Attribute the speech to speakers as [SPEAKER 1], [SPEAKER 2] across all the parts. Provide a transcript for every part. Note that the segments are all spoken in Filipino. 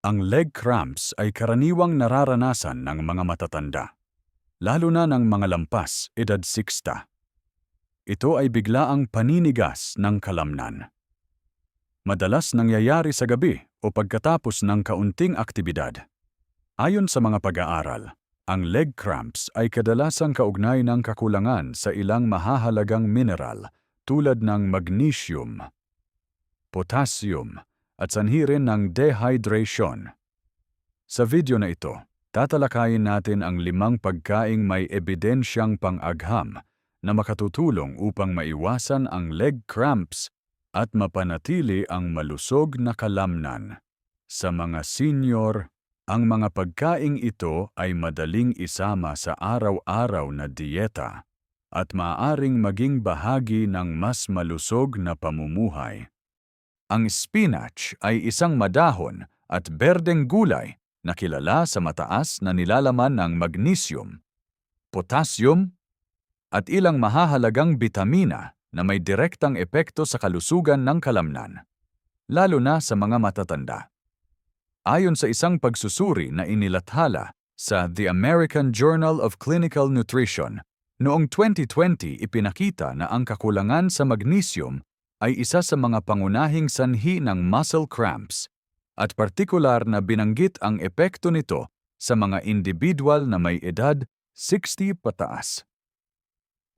[SPEAKER 1] Ang leg cramps ay karaniwang nararanasan ng mga matatanda, lalo na ng mga lampas edad 60. Ito ay biglaang paninigas ng kalamnan. Madalas nangyayari sa gabi o pagkatapos ng kaunting aktibidad. Ayon sa mga pag-aaral, ang leg cramps ay kadalasang kaugnay ng kakulangan sa ilang mahahalagang mineral tulad ng magnesium, potassium, at sanhi rin ng dehydration. Sa video na ito, tatalakayin natin ang limang pagkaing may ebidensyang pang-agham na makatutulong upang maiwasan ang leg cramps at mapanatili ang malusog na kalamnan. Sa mga senior, ang mga pagkaing ito ay madaling isama sa araw-araw na dieta at maaaring maging bahagi ng mas malusog na pamumuhay. Ang spinach ay isang madahon at berdeng gulay na kilala sa mataas na nilalaman ng magnesium, potassium, at ilang mahahalagang bitamina na may direktang epekto sa kalusugan ng kalamnan, lalo na sa mga matatanda. Ayon sa isang pagsusuri na inilathala sa The American Journal of Clinical Nutrition, noong 2020 ipinakita na ang kakulangan sa magnesium ay isa sa mga pangunahing sanhi ng muscle cramps at partikular na binanggit ang epekto nito sa mga individual na may edad 60 pataas.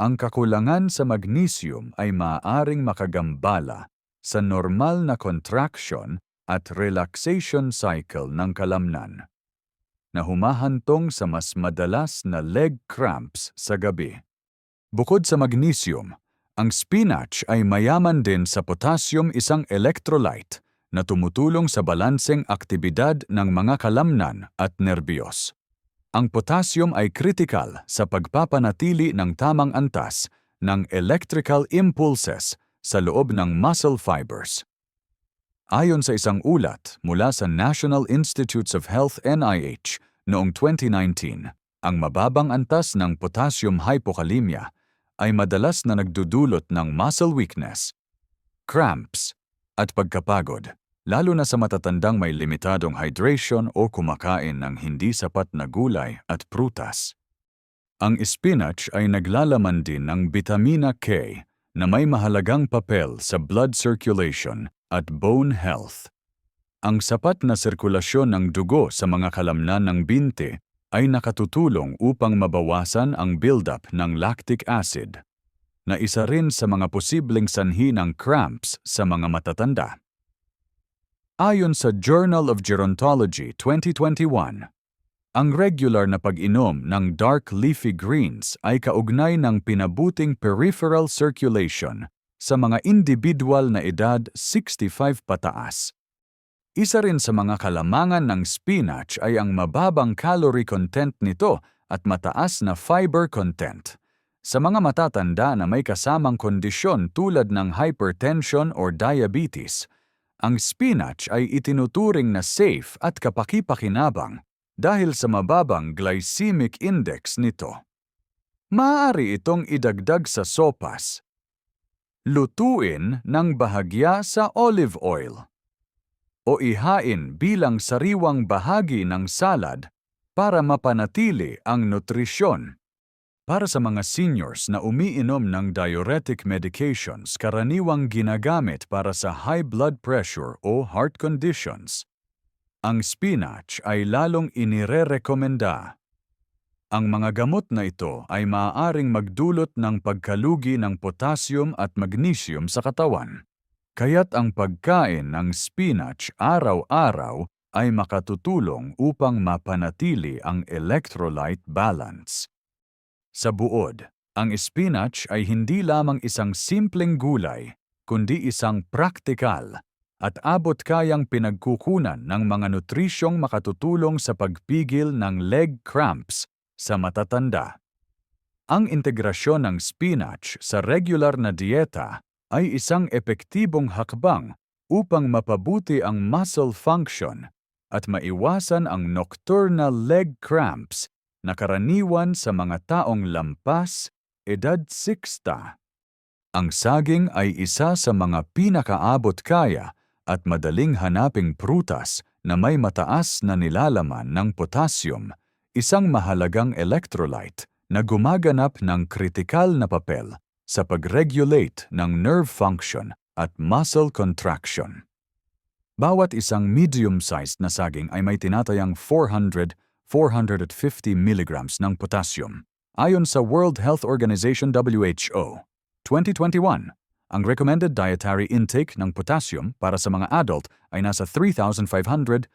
[SPEAKER 1] Ang kakulangan sa magnesium ay maaaring makagambala sa normal na contraction at relaxation cycle ng kalamnan na humahantong sa mas madalas na leg cramps sa gabi. Bukod sa magnesium, ang spinach ay mayaman din sa potassium isang electrolyte na tumutulong sa balanseng aktibidad ng mga kalamnan at nerbiyos. Ang potassium ay kritikal sa pagpapanatili ng tamang antas ng electrical impulses sa loob ng muscle fibers. Ayon sa isang ulat mula sa National Institutes of Health NIH noong 2019, ang mababang antas ng potassium hypokalemia ay madalas na nagdudulot ng muscle weakness, cramps, at pagkapagod, lalo na sa matatandang may limitadong hydration o kumakain ng hindi sapat na gulay at prutas. Ang spinach ay naglalaman din ng vitamina K na may mahalagang papel sa blood circulation at bone health. Ang sapat na sirkulasyon ng dugo sa mga kalamnan ng binte ay nakatutulong upang mabawasan ang buildup ng lactic acid, na isa rin sa mga posibleng sanhi ng cramps sa mga matatanda. Ayon sa Journal of Gerontology 2021, ang regular na pag-inom ng dark leafy greens ay kaugnay ng pinabuting peripheral circulation sa mga individual na edad 65 pataas isa rin sa mga kalamangan ng spinach ay ang mababang calorie content nito at mataas na fiber content. Sa mga matatanda na may kasamang kondisyon tulad ng hypertension or diabetes, ang spinach ay itinuturing na safe at kapakipakinabang dahil sa mababang glycemic index nito. Maaari itong idagdag sa sopas. Lutuin ng bahagya sa olive oil o ihain bilang sariwang bahagi ng salad para mapanatili ang nutrisyon. Para sa mga seniors na umiinom ng diuretic medications karaniwang ginagamit para sa high blood pressure o heart conditions, ang spinach ay lalong inirerekomenda. Ang mga gamot na ito ay maaaring magdulot ng pagkalugi ng potassium at magnesium sa katawan. Kaya't ang pagkain ng spinach araw-araw ay makatutulong upang mapanatili ang electrolyte balance. Sa buod, ang spinach ay hindi lamang isang simpleng gulay, kundi isang praktikal at abot-kayang pinagkukunan ng mga nutrisyong makatutulong sa pagpigil ng leg cramps sa matatanda. Ang integrasyon ng spinach sa regular na dieta ay isang epektibong hakbang upang mapabuti ang muscle function at maiwasan ang nocturnal leg cramps na karaniwan sa mga taong lampas, edad 60. Ang saging ay isa sa mga pinakaabot kaya at madaling hanaping prutas na may mataas na nilalaman ng potassium, isang mahalagang electrolyte na gumaganap ng kritikal na papel sa pag-regulate ng nerve function at muscle contraction. Bawat isang medium-sized na saging ay may tinatayang 400-450 milligrams ng potassium. Ayon sa World Health Organization WHO, 2021, ang recommended dietary intake ng potassium para sa mga adult ay nasa 3,500-4,700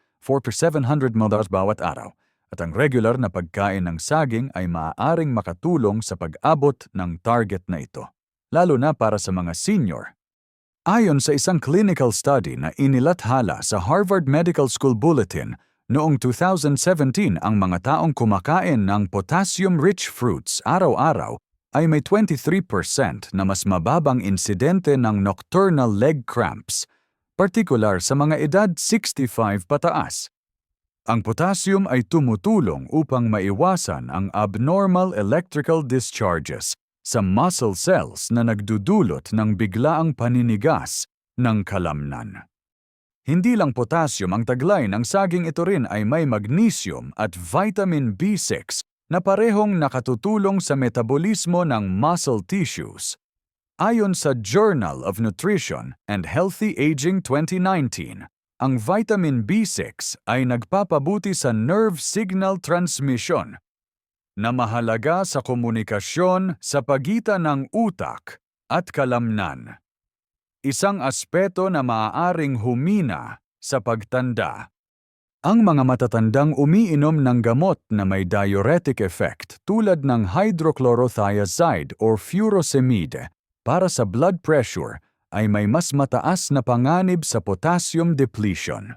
[SPEAKER 1] ml bawat araw at ang regular na pagkain ng saging ay maaaring makatulong sa pag-abot ng target na ito, lalo na para sa mga senior. Ayon sa isang clinical study na inilathala sa Harvard Medical School Bulletin, noong 2017 ang mga taong kumakain ng potassium-rich fruits araw-araw ay may 23% na mas mababang insidente ng nocturnal leg cramps, partikular sa mga edad 65 pataas. Ang potassium ay tumutulong upang maiwasan ang abnormal electrical discharges sa muscle cells na nagdudulot ng biglaang paninigas ng kalamnan. Hindi lang potassium ang taglay ng saging ito rin ay may magnesium at vitamin B6 na parehong nakatutulong sa metabolismo ng muscle tissues. Ayon sa Journal of Nutrition and Healthy Aging 2019, ang vitamin B6 ay nagpapabuti sa nerve signal transmission na mahalaga sa komunikasyon sa pagitan ng utak at kalamnan. Isang aspeto na maaaring humina sa pagtanda. Ang mga matatandang umiinom ng gamot na may diuretic effect tulad ng hydrochlorothiazide or furosemide para sa blood pressure ay may mas mataas na panganib sa potassium depletion.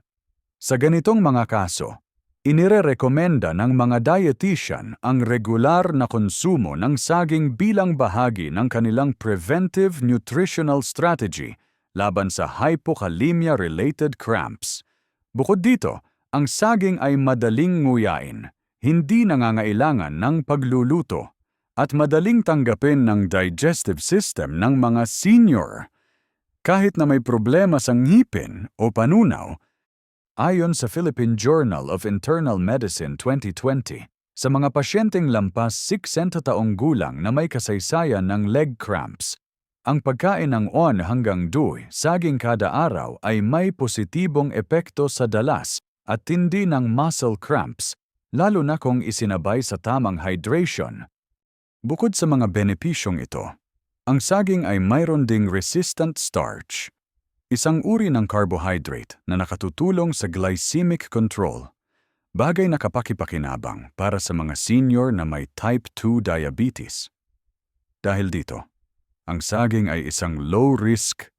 [SPEAKER 1] Sa ganitong mga kaso, inirerekomenda ng mga dietitian ang regular na konsumo ng saging bilang bahagi ng kanilang preventive nutritional strategy laban sa hypokalemia-related cramps. Bukod dito, ang saging ay madaling nguyain, hindi nangangailangan ng pagluluto, at madaling tanggapin ng digestive system ng mga senior. Kahit na may problema sa ngipin o panunaw, ayon sa Philippine Journal of Internal Medicine 2020, sa mga pasyenteng lampas 60 taong gulang na may kasaysayan ng leg cramps, ang pagkain ng on hanggang 2 saging kada araw ay may positibong epekto sa dalas at tindi ng muscle cramps, lalo na kung isinabay sa tamang hydration. Bukod sa mga benepisyong ito, ang saging ay mayroon ding resistant starch, isang uri ng carbohydrate na nakatutulong sa glycemic control, bagay na kapakipakinabang para sa mga senior na may type 2 diabetes. Dahil dito, ang saging ay isang low-risk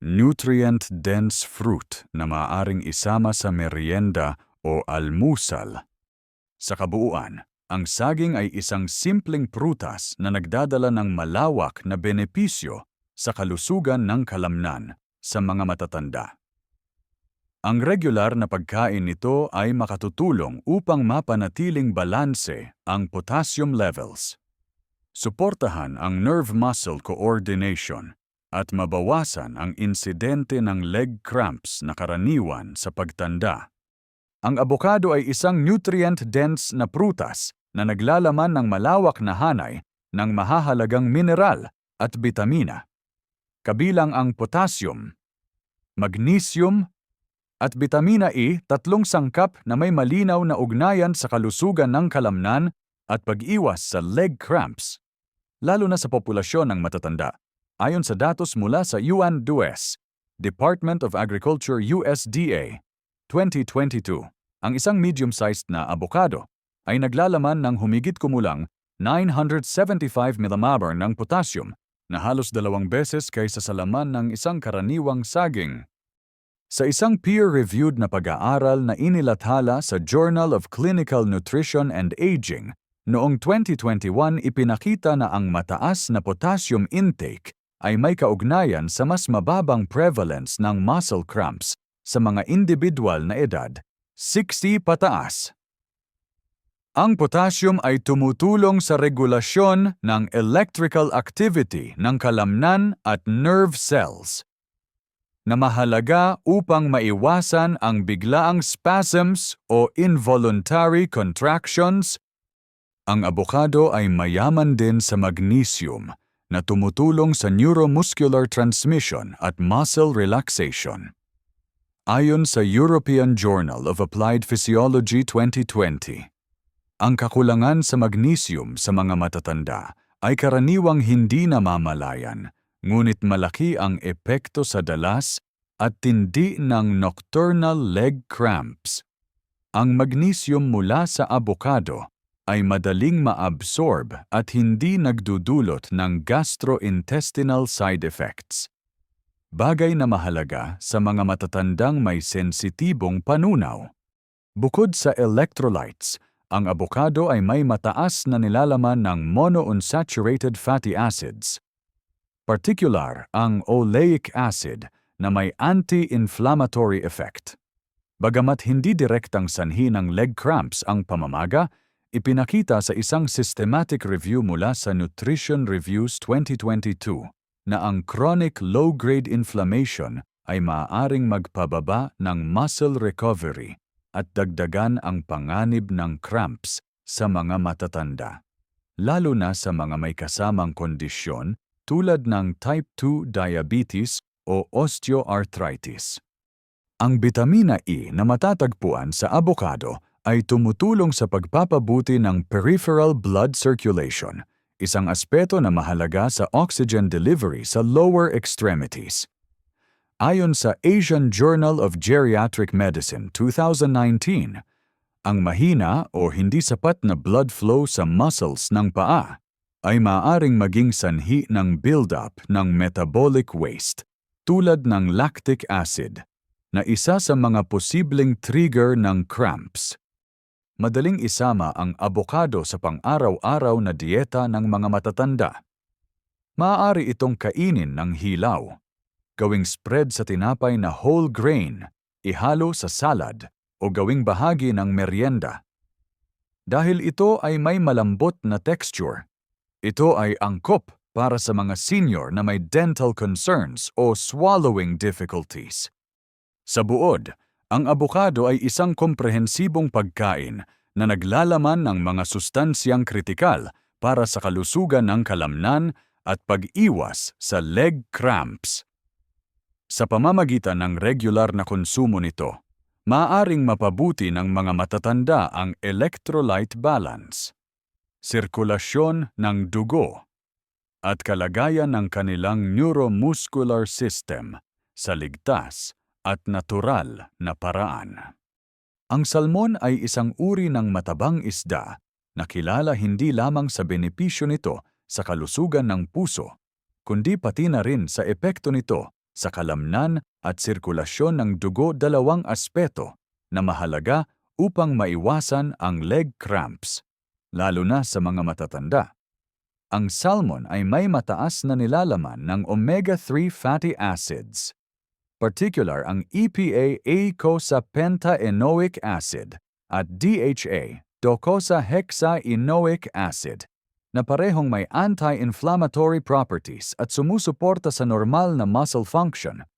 [SPEAKER 1] nutrient-dense fruit na maaaring isama sa merienda o almusal. Sa kabuuan, ang saging ay isang simpleng prutas na nagdadala ng malawak na benepisyo sa kalusugan ng kalamnan sa mga matatanda. Ang regular na pagkain nito ay makatutulong upang mapanatiling balanse ang potassium levels. Suportahan ang nerve-muscle coordination at mabawasan ang insidente ng leg cramps na karaniwan sa pagtanda. Ang abokado ay isang nutrient-dense na prutas na naglalaman ng malawak na hanay ng mahahalagang mineral at bitamina, kabilang ang potassium, magnesium, at bitamina E, tatlong sangkap na may malinaw na ugnayan sa kalusugan ng kalamnan at pag-iwas sa leg cramps, lalo na sa populasyon ng matatanda. Ayon sa datos mula sa UNDUES, Department of Agriculture USDA, 2022, ang isang medium-sized na abokado ay naglalaman ng humigit kumulang 975 mmHg ng potassium na halos dalawang beses kaysa sa laman ng isang karaniwang saging. Sa isang peer-reviewed na pag-aaral na inilathala sa Journal of Clinical Nutrition and Aging, noong 2021 ipinakita na ang mataas na potassium intake ay may kaugnayan sa mas mababang prevalence ng muscle cramps sa mga individual na edad, 60 pataas. Ang potassium ay tumutulong sa regulasyon ng electrical activity ng kalamnan at nerve cells. na mahalaga upang maiwasan ang biglaang spasms o involuntary contractions. Ang abokado ay mayaman din sa magnesium na tumutulong sa neuromuscular transmission at muscle relaxation. Ayon sa European Journal of Applied Physiology 2020, ang kakulangan sa magnesium sa mga matatanda ay karaniwang hindi namamalayan ngunit malaki ang epekto sa dalas at tindi ng nocturnal leg cramps. Ang magnesium mula sa abokado ay madaling maabsorb at hindi nagdudulot ng gastrointestinal side effects. Bagay na mahalaga sa mga matatandang may sensitibong panunaw. Bukod sa electrolytes, ang abokado ay may mataas na nilalaman ng monounsaturated fatty acids particular ang oleic acid na may anti-inflammatory effect. Bagamat hindi direktang sanhi ng leg cramps ang pamamaga, ipinakita sa isang systematic review mula sa Nutrition Reviews 2022 na ang chronic low-grade inflammation ay maaaring magpababa ng muscle recovery at dagdagan ang panganib ng cramps sa mga matatanda, lalo na sa mga may kasamang kondisyon tulad ng type 2 diabetes o osteoarthritis. Ang bitamina E na matatagpuan sa abokado ay tumutulong sa pagpapabuti ng peripheral blood circulation, isang aspeto na mahalaga sa oxygen delivery sa lower extremities. Ayon sa Asian Journal of Geriatric Medicine 2019, ang mahina o hindi sapat na blood flow sa muscles ng paa ay maaring maging sanhi ng buildup ng metabolic waste tulad ng lactic acid na isa sa mga posibleng trigger ng cramps. Madaling isama ang abokado sa pang-araw-araw na dieta ng mga matatanda. Maaari itong kainin ng hilaw, gawing spread sa tinapay na whole grain, ihalo sa salad, o gawing bahagi ng merienda. Dahil ito ay may malambot na texture, ito ay angkop para sa mga senior na may dental concerns o swallowing difficulties. Sa buod, ang abokado ay isang komprehensibong pagkain na naglalaman ng mga sustansyang kritikal para sa kalusugan ng kalamnan at pag-iwas sa leg cramps. Sa pamamagitan ng regular na konsumo nito, maaaring mapabuti ng mga matatanda ang electrolyte balance sirkulasyon ng dugo, at kalagayan ng kanilang neuromuscular system sa ligtas at natural na paraan. Ang salmon ay isang uri ng matabang isda na kilala hindi lamang sa benepisyo nito sa kalusugan ng puso, kundi pati na rin sa epekto nito sa kalamnan at sirkulasyon ng dugo dalawang aspeto na mahalaga upang maiwasan ang leg cramps lalo na sa mga matatanda. Ang salmon ay may mataas na nilalaman ng omega-3 fatty acids. Particular ang E EPA eicosapentaenoic acid at DHA docosahexaenoic acid na parehong may anti-inflammatory properties at sumusuporta sa normal na muscle function.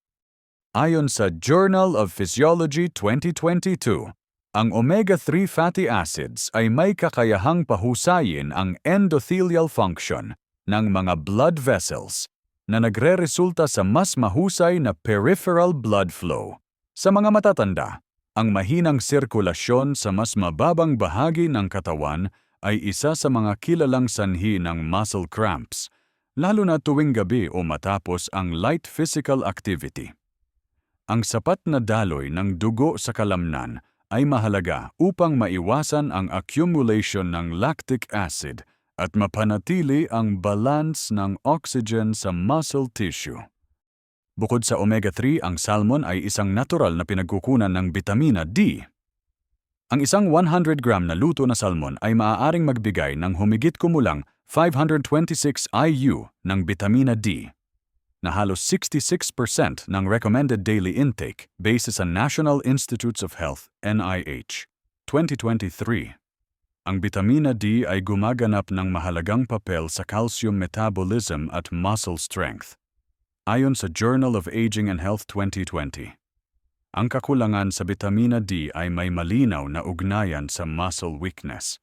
[SPEAKER 1] Ayon sa Journal of Physiology 2022, ang omega-3 fatty acids ay may kakayahang pahusayin ang endothelial function ng mga blood vessels na nagre-resulta sa mas mahusay na peripheral blood flow. Sa mga matatanda, ang mahinang sirkulasyon sa mas mababang bahagi ng katawan ay isa sa mga kilalang sanhi ng muscle cramps, lalo na tuwing gabi o matapos ang light physical activity. Ang sapat na daloy ng dugo sa kalamnan ay mahalaga upang maiwasan ang accumulation ng lactic acid at mapanatili ang balance ng oxygen sa muscle tissue. Bukod sa omega-3, ang salmon ay isang natural na pinagkukunan ng bitamina D. Ang isang 100 gram na luto na salmon ay maaaring magbigay ng humigit kumulang 526 IU ng bitamina D na halos 66% ng recommended daily intake base sa National Institutes of Health, NIH, 2023. Ang bitamina D ay gumaganap ng mahalagang papel sa calcium metabolism at muscle strength. Ayon sa Journal of Aging and Health 2020, ang kakulangan sa vitamina D ay may malinaw na ugnayan sa muscle weakness,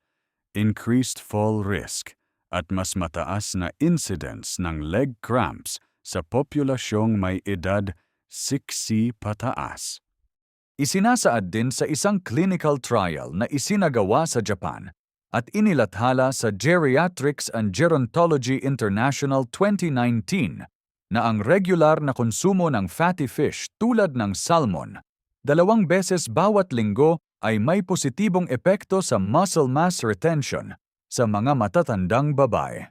[SPEAKER 1] increased fall risk, at mas mataas na incidence ng leg cramps sa populasyong may edad 60 pataas. Isinasaad din sa isang clinical trial na isinagawa sa Japan at inilathala sa Geriatrics and Gerontology International 2019 na ang regular na konsumo ng fatty fish tulad ng salmon, dalawang beses bawat linggo ay may positibong epekto sa muscle mass retention sa mga matatandang babae.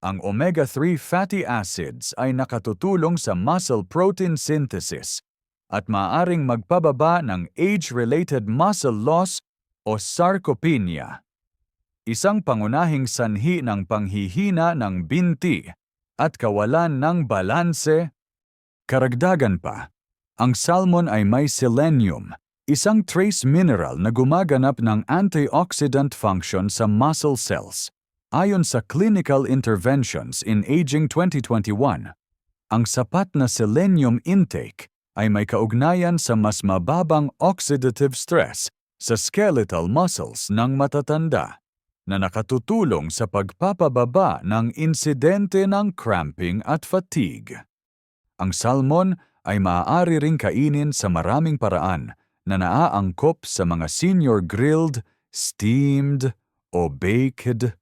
[SPEAKER 1] Ang omega-3 fatty acids ay nakatutulong sa muscle protein synthesis at maaring magpababa ng age-related muscle loss o sarcopenia. Isang pangunahing sanhi ng panghihina ng binti at kawalan ng balanse. Karagdagan pa, ang salmon ay may selenium, isang trace mineral na gumaganap ng antioxidant function sa muscle cells. Ayon sa Clinical Interventions in Aging 2021, ang sapat na selenium intake ay may kaugnayan sa mas mababang oxidative stress sa skeletal muscles ng matatanda na nakatutulong sa pagpapababa ng insidente ng cramping at fatigue. Ang salmon ay maaari ring kainin sa maraming paraan na naaangkop sa mga senior grilled, steamed, o baked.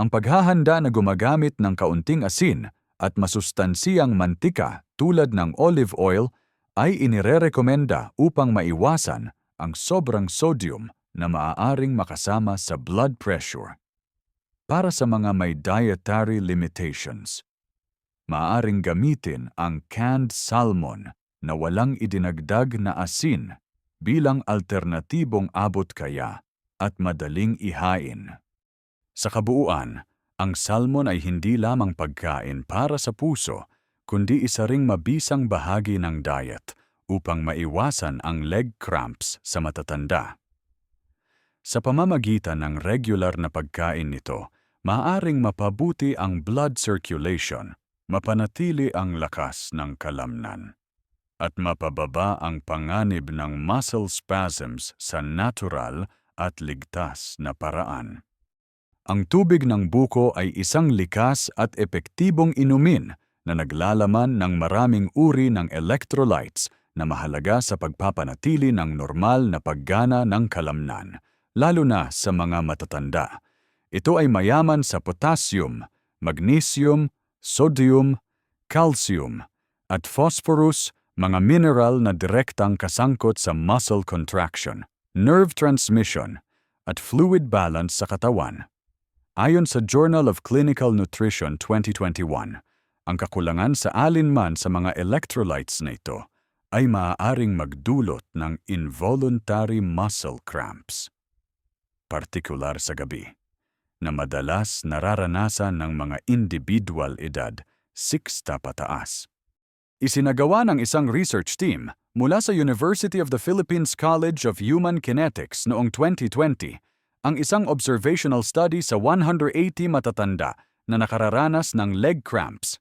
[SPEAKER 1] Ang paghahanda na gumagamit ng kaunting asin at masustansiyang mantika tulad ng olive oil ay inirerekomenda upang maiwasan ang sobrang sodium na maaaring makasama sa blood pressure. Para sa mga may dietary limitations, maaaring gamitin ang canned salmon na walang idinagdag na asin bilang alternatibong abot kaya at madaling ihain. Sa kabuuan, ang salmon ay hindi lamang pagkain para sa puso, kundi isa ring mabisang bahagi ng diet upang maiwasan ang leg cramps sa matatanda. Sa pamamagitan ng regular na pagkain nito, maaring mapabuti ang blood circulation, mapanatili ang lakas ng kalamnan, at mapababa ang panganib ng muscle spasms sa natural at ligtas na paraan. Ang tubig ng buko ay isang likas at epektibong inumin na naglalaman ng maraming uri ng electrolytes na mahalaga sa pagpapanatili ng normal na paggana ng kalamnan lalo na sa mga matatanda. Ito ay mayaman sa potassium, magnesium, sodium, calcium, at phosphorus, mga mineral na direktang kasangkot sa muscle contraction, nerve transmission, at fluid balance sa katawan. Ayon sa Journal of Clinical Nutrition 2021, ang kakulangan sa alinman sa mga electrolytes na ito ay maaaring magdulot ng involuntary muscle cramps partikular sa gabi, na madalas nararanasan ng mga individual edad 60 pataas. Isinagawa ng isang research team mula sa University of the Philippines College of Human Kinetics noong 2020 ang isang observational study sa 180 matatanda na nakararanas ng leg cramps.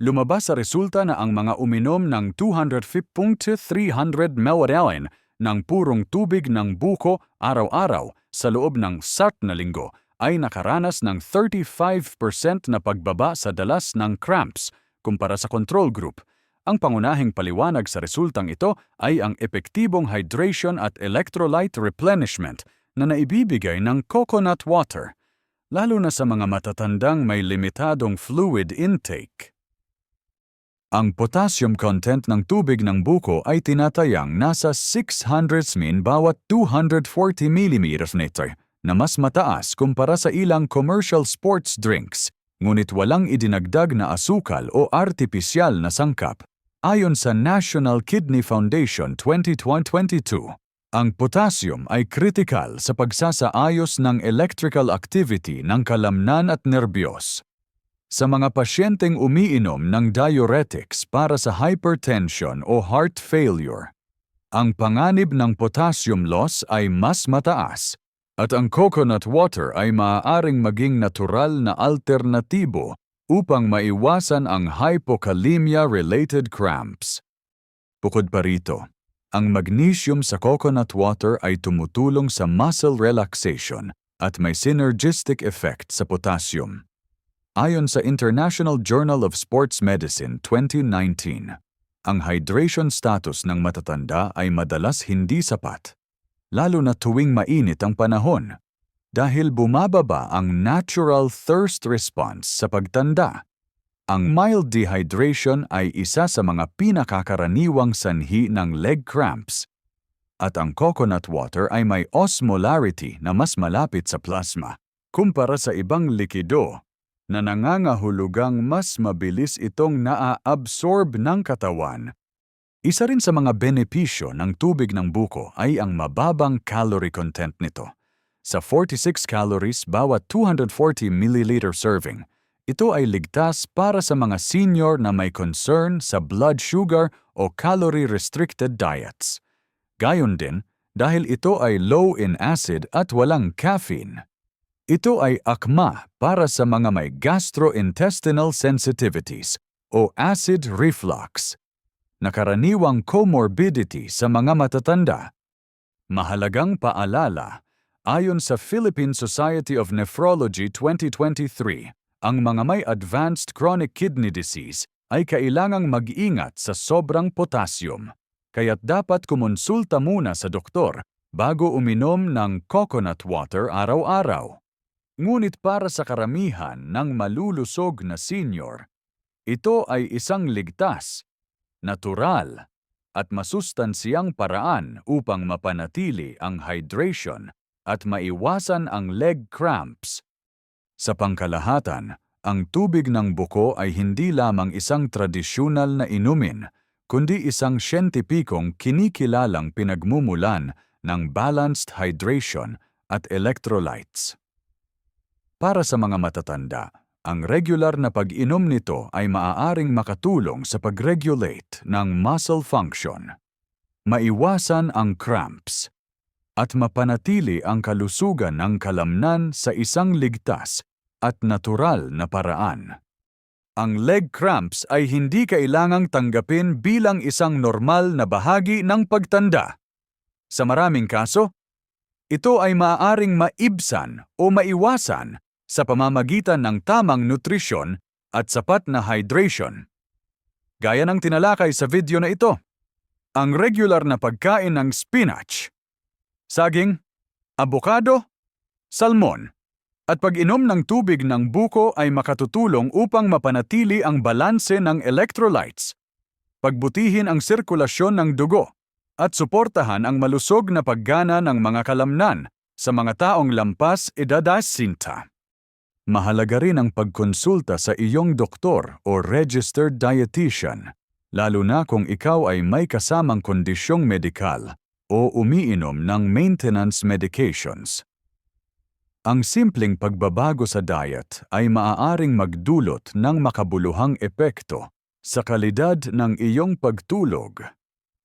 [SPEAKER 1] Lumabas sa resulta na ang mga uminom ng 250 300 ml ng purong tubig ng buko araw-araw sa loob ng SART na linggo ay nakaranas ng 35% na pagbaba sa dalas ng cramps kumpara sa control group. Ang pangunahing paliwanag sa resultang ito ay ang epektibong hydration at electrolyte replenishment na naibibigay ng coconut water, lalo na sa mga matatandang may limitadong fluid intake. Ang potassium content ng tubig ng buko ay tinatayang nasa 600 min bawat 240 mm na mas mataas kumpara sa ilang commercial sports drinks, ngunit walang idinagdag na asukal o artipisyal na sangkap. Ayon sa National Kidney Foundation 2022, ang potassium ay kritikal sa pagsasaayos ng electrical activity ng kalamnan at nerbiyos sa mga pasyenteng umiinom ng diuretics para sa hypertension o heart failure, ang panganib ng potassium loss ay mas mataas at ang coconut water ay maaaring maging natural na alternatibo upang maiwasan ang hypokalemia-related cramps. Bukod pa rito, ang magnesium sa coconut water ay tumutulong sa muscle relaxation at may synergistic effect sa potassium. Ayon sa International Journal of Sports Medicine 2019, ang hydration status ng matatanda ay madalas hindi sapat, lalo na tuwing mainit ang panahon, dahil bumababa ang natural thirst response sa pagtanda. Ang mild dehydration ay isa sa mga pinakakaraniwang sanhi ng leg cramps, at ang coconut water ay may osmolarity na mas malapit sa plasma kumpara sa ibang likido na nangangahulugang mas mabilis itong naa-absorb ng katawan. Isa rin sa mga benepisyo ng tubig ng buko ay ang mababang calorie content nito. Sa 46 calories bawat 240 ml serving, ito ay ligtas para sa mga senior na may concern sa blood sugar o calorie-restricted diets. Gayon din, dahil ito ay low in acid at walang caffeine. Ito ay akma para sa mga may gastrointestinal sensitivities o acid reflux, na karaniwang comorbidity sa mga matatanda. Mahalagang paalala, ayon sa Philippine Society of Nephrology 2023, ang mga may advanced chronic kidney disease ay kailangang mag-ingat sa sobrang potassium, kaya't dapat kumonsulta muna sa doktor bago uminom ng coconut water araw-araw. Ngunit para sa karamihan ng malulusog na senior, ito ay isang ligtas, natural, at masustansiyang paraan upang mapanatili ang hydration at maiwasan ang leg cramps. Sa pangkalahatan, ang tubig ng buko ay hindi lamang isang tradisyonal na inumin, kundi isang siyentipikong kinikilalang pinagmumulan ng balanced hydration at electrolytes. Para sa mga matatanda, ang regular na pag-inom nito ay maaaring makatulong sa pag-regulate ng muscle function, maiwasan ang cramps, at mapanatili ang kalusugan ng kalamnan sa isang ligtas at natural na paraan. Ang leg cramps ay hindi kailangang tanggapin bilang isang normal na bahagi ng pagtanda. Sa maraming kaso, ito ay maaaring maibsan o maiwasan sa pamamagitan ng tamang nutrisyon at sapat na hydration. Gaya ng tinalakay sa video na ito, ang regular na pagkain ng spinach, saging, abokado, salmon, at pag-inom ng tubig ng buko ay makatutulong upang mapanatili ang balanse ng electrolytes, pagbutihin ang sirkulasyon ng dugo, at suportahan ang malusog na paggana ng mga kalamnan sa mga taong lampas edad 60. Mahalaga rin ang pagkonsulta sa iyong doktor o registered dietitian, lalo na kung ikaw ay may kasamang kondisyong medikal o umiinom ng maintenance medications. Ang simpleng pagbabago sa diet ay maaaring magdulot ng makabuluhang epekto sa kalidad ng iyong pagtulog,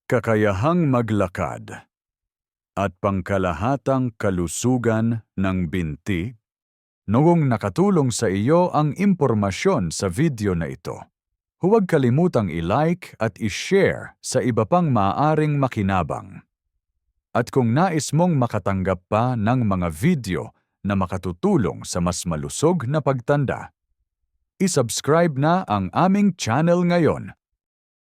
[SPEAKER 1] kakayahang maglakad, at pangkalahatang kalusugan ng binti Noong nakatulong sa iyo ang impormasyon sa video na ito, huwag kalimutang i-like at i-share sa iba pang maaaring makinabang. At kung nais mong makatanggap pa ng mga video na makatutulong sa mas malusog na pagtanda, isubscribe na ang aming channel ngayon